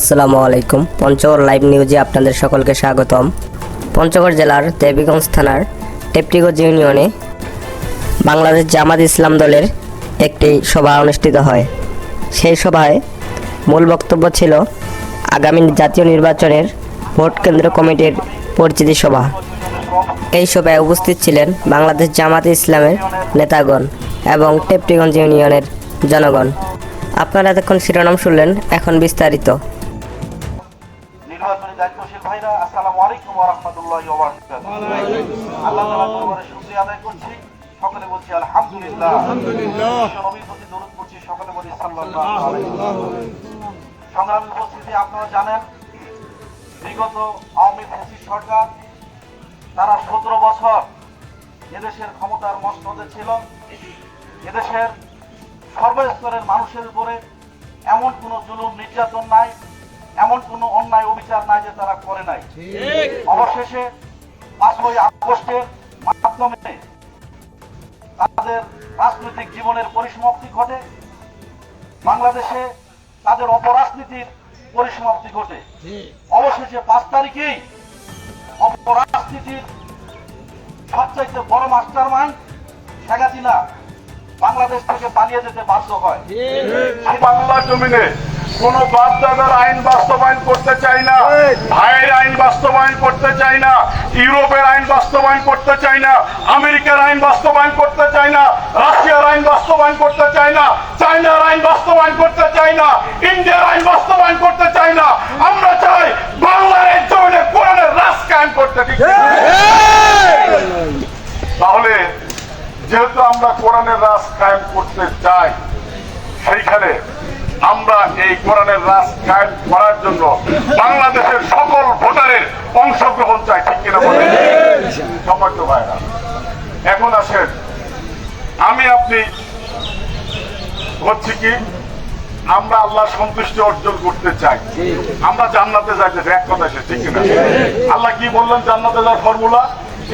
আসসালামু আলাইকুম। পঞ্চগড় লাইভ নিউজে আপনাদের সকলকে স্বাগতম। পঞ্চগড় জেলার দেবীগঞ্জ থানার টেপটিগঞ্জ ইউনিয়নে বাংলাদেশ জামাত ইসলাম দলের একটি সভা অনুষ্ঠিত হয়। সেই সভায় মূল বক্তব্য ছিল আগামী জাতীয় নির্বাচনের ভোট কেন্দ্র কমিটির পরিচিতি সভা। এই সভায় উপস্থিত ছিলেন বাংলাদেশ জামাত ইসলামের নেতাগণ এবং টেপটিগঞ্জ ইউনিয়নের জনগণ। আপনারা এতক্ষণ শিরোনাম শুনলেন, এখন বিস্তারিত। দায়িত্বশীল ভাইরা আসসালামু আলাইকুম ওয়া রাহমাতুল্লাহি ওয়া বারাকাতুহু। আল্লাহ তাআলার দরবারে শুকরিয়া আদায় করছি। সকলে বলছি আলহামদুলিল্লাহ। আলহামদুলিল্লাহ। নবীর প্রতি দরুদ পড়ছি সকলে বলি সাল্লাল্লাহু আলাইহি ওয়াসাল্লাম উপস্থিতি আপনারা জানেন বিগত আওয়ামী ফ্যাসিস্ট সরকার তারা সতেরো বছর এদেশের ক্ষমতার মসনদে ছিল। এদেশের সর্বস্তরের মানুষের উপরে এমন কোনো জুলুম নির্যাতন নাই। এমন কোনো অন্যায় অবিচার নাই যে তারা করে নাই। অবশেষে পাঁচই আগস্টের মাধ্যমে তাদের রাজনৈতিক জীবনের পরিসমাপ্তি ঘটে। বাংলাদেশে তাদের অপরাজনীতির পরিসমাপ্তি ঘটে। অবশেষে পাঁচ তারিখেই অপরাজনীতির সবচাইতে বড় মাস্টার মাইন্ড শেখ হাসিনা বাংলাদেশ থেকে পালিয়ে যেতে বাধ্য হয়। বাংলা জমিনে কোন বাপ দাদার আইন বাস্তবায়ন করতে চাই না ভাইয়ের আইন বাস্তবায়ন করতে চাই না ইউরোপের আইন বাস্তবায়ন করতে চাই না আমেরিকার আইন বাস্তবায়ন করতে চাই না রাশিয়ার আইন বাস্তবায়ন করতে চাই না চাইনার আইন বাস্তবায়ন করতে চাই না ইন্ডিয়ার আইন বাস্তবায়ন করতে চাই না। আমরা চাই বাংলার এই জমিনে কোরআনের রাজ কায়েম করতে ঠিক? তাহলে যেহেতু আমরা কোরআনের রাজ কায়েম করতে চাই সেইখানে এই কোরআনের রাজ কায়েম করার জন্য বাংলাদেশের সকল ভোটারের অংশগ্রহণ চাই, ঠিক কিনা বলে সম্মানিত ভাইরা, এখন আসেন। আমি আপনি হচ্ছে কি? আমরা আল্লাহ সন্তুষ্টি অর্জন করতে চাই। আমরা জান্নাতে যাইতে এক কথা সে, ঠিক কিনা? আল্লাহ কি বললেন জান্নাতে যাওয়ার ফর্মুলা?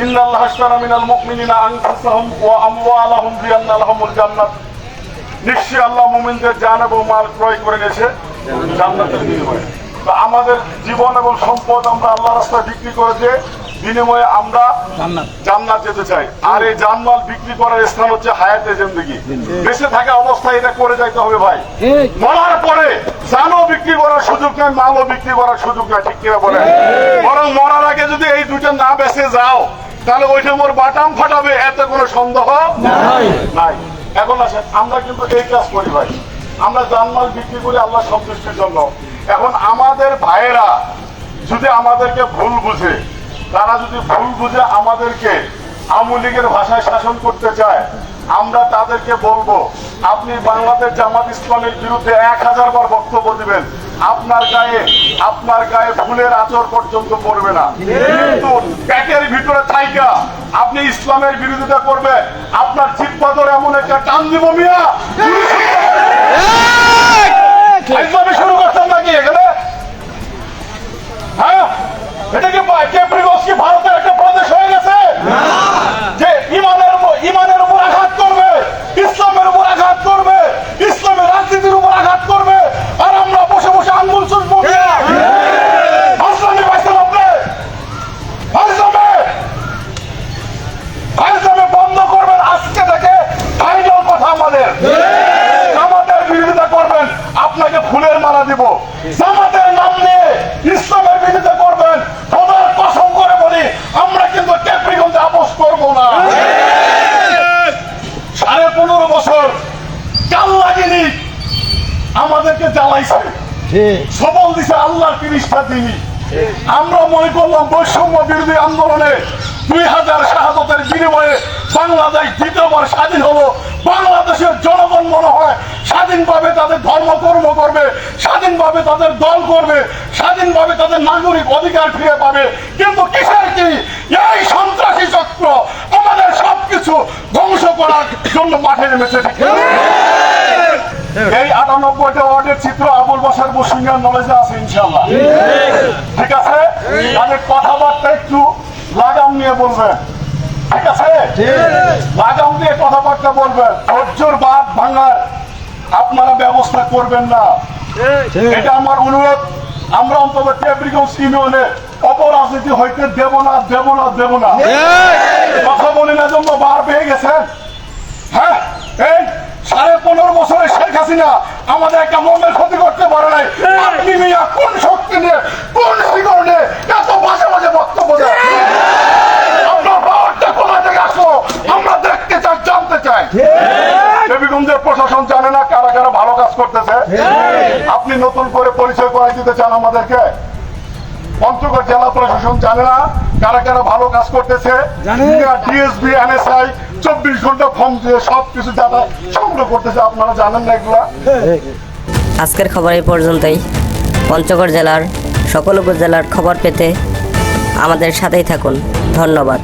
ইন্নাল্লাহ মিনাল মুমিনিনা আনফুসাহুম ওয়া আমওয়ালাহুম বিআন্না লাহুমুল জান্নাত। নিশ্চয়ই আল্লাহ মুমিনদের জান এবং মাল ক্রয় করে গেছে জান্নাতের বিনিময়ে। তো আমাদের জীবন এবং সম্পদ আমরা আল্লাহ রাস্তায় বিক্রি করে দিয়ে বিনিময়ে আমরা জান্নাত। যেতে চাই। আর এই জানমাল বিক্রি করার স্থান হচ্ছে হায়াতে জিন্দগি। বেঁচে থাকা অবস্থায় এটা করে যাইতে হবে ভাই। মরার পরে জানও বিক্রি করার সুযোগ নাই মালও বিক্রি করার সুযোগ নাই ঠিক কিনা বলে বরং মরার আগে যদি এই দুটো না বেঁচে যাও তাহলে ওইটা মোর বাটাম ফাটাবে এত কোনো সন্দেহ নাই। এখন আসেন, আমরা কিন্তু এই কাজ করি ভাই। আমরা জানমাল বিক্রি করি আল্লাহ সন্তুষ্টির জন্য। এখন আমাদের ভাইয়েরা যদি আমাদেরকে ভুল বুঝে, তারা যদি ভুল বুঝে আমাদেরকে আওয়ামী লীগের ভাষায় শাসন করতে চায় আমরা তাদেরকে বলব, আপনি বাংলাদেশ জামাত ইসলামের বিরুদ্ধে এক হাজার বার বক্তব্য দিবেন। আপনার গায়ে আপনার গায়ে ফুলের আচর পর্যন্ত পড়বে না। কিন্তু প্যাকের ভিতরে থাইকা, আপনি ইসলামের বিরোধিতা করবে আপনার চিৎপাদর এমন একটা টান দিব মিয়া একদমই শুরু করছেন নাকি এখানে হ্যাঁ এটা কি কেপ্রিগঞ্জ কি ভারতের একটা প্রদেশ হয়ে গেছে যে ইমানের উপর- ইমানের উপর আঘাত করবে ইসলামের উপর আঘাত করবে ইসলামের রাজনীতির উপর আঘাত করবে আর আমরা বসে বসে আঙ্গুল চুষবো আসলামী পাইছেন আপনি আসলামে আসলামে বন্ধ করবেন আজকে থেকে ফাইনাল কথা আমাদের জামাতের বিরোধিতা করবেন আপনাকে ফুলের মালা দিব জামাতের নাম নিয়ে ইসলামের বিরোধিতা করবেন খোদার কসম করে বলি আমরা কিন্তু ক্যাপ্রিগঞ্জে আপোষ করব না। সাড়ে পনেরো বছর কাল লাগেনি আমাদেরকে জ্বালাইছে। সবল দিছে আল্লাহর তিরিশটা দিনই। আমরা মনে করলাম বৈষম্য বিরোধী আন্দোলনে দুই হাজার শাহাদতের বিনিময়ে বাংলাদেশ দ্বিতীয়বার স্বাধীন হলো। বাংলাদেশের জনগণ মনে হয় স্বাধীনভাবে তাদের ধর্মকর্ম করবে স্বাধীনভাবে তাদের দল করবে স্বাধীনভাবে তাদের নাগরিক অধিকার ফিরে পাবে। কিন্তু কিসের কি? এই সন্ত্রাসী চক্র আমাদের সবকিছু ধ্বংস করার জন্য মাঠে নেমেছে। এই আটানব্বইটা ওয়ার্ডের চিত্র আবুল বাসার বসুঙ্গার নলেজে আছে ইনশাল্লাহ ঠিক আছে? তাদের কথাবার্তা একটু লাগাম নিয়ে বলবেন। দিয়ে কথাবার্তা বলবেন ধৈর্যর বাদ ভাঙার আপনারা ব্যবস্থা করবেন না এটা আমার অনুরোধ আমরা অন্তত টেবরিগঞ্জ ইউনিয়নে অপরাজনীতি হইতে দেব না দেব না দেব না কথা বলি না জন্য বার পেয়ে গেছেন হ্যাঁ সাড়ে পনেরো বছরের শেখ হাসিনা আমাদের একটা মনের ক্ষতি করতে পারে নাই আপনি মিয়া কোন শক্তি নিয়ে কোন শিকড়ে এত মাঝে মাঝে বক্তব্য দেন আপনার পাওয়ারটা কোথা থেকে আসলো আমরা দেখতে চাই জানতে চাই দেবীগঞ্জের প্রশাসন জানে না কারা কারা ভালো কাজ করতেছে। আপনি নতুন করে পরিচয় করাই দিতে চান আমাদেরকে। পঞ্চগড় জেলা প্রশাসন জানে না কারা কারা ভালো কাজ করতেছে। ডিএসবি এনএসআই চব্বিশ ঘণ্টা ফর্ম দিয়ে সব কিছু যারা সংগ্রহ করতেছে আপনারা জানেন না এগুলা? আজকের খবর এই পর্যন্তই। পঞ্চগড় জেলার সকল উপজেলার খবর পেতে আমাদের সাথেই থাকুন। ধন্যবাদ।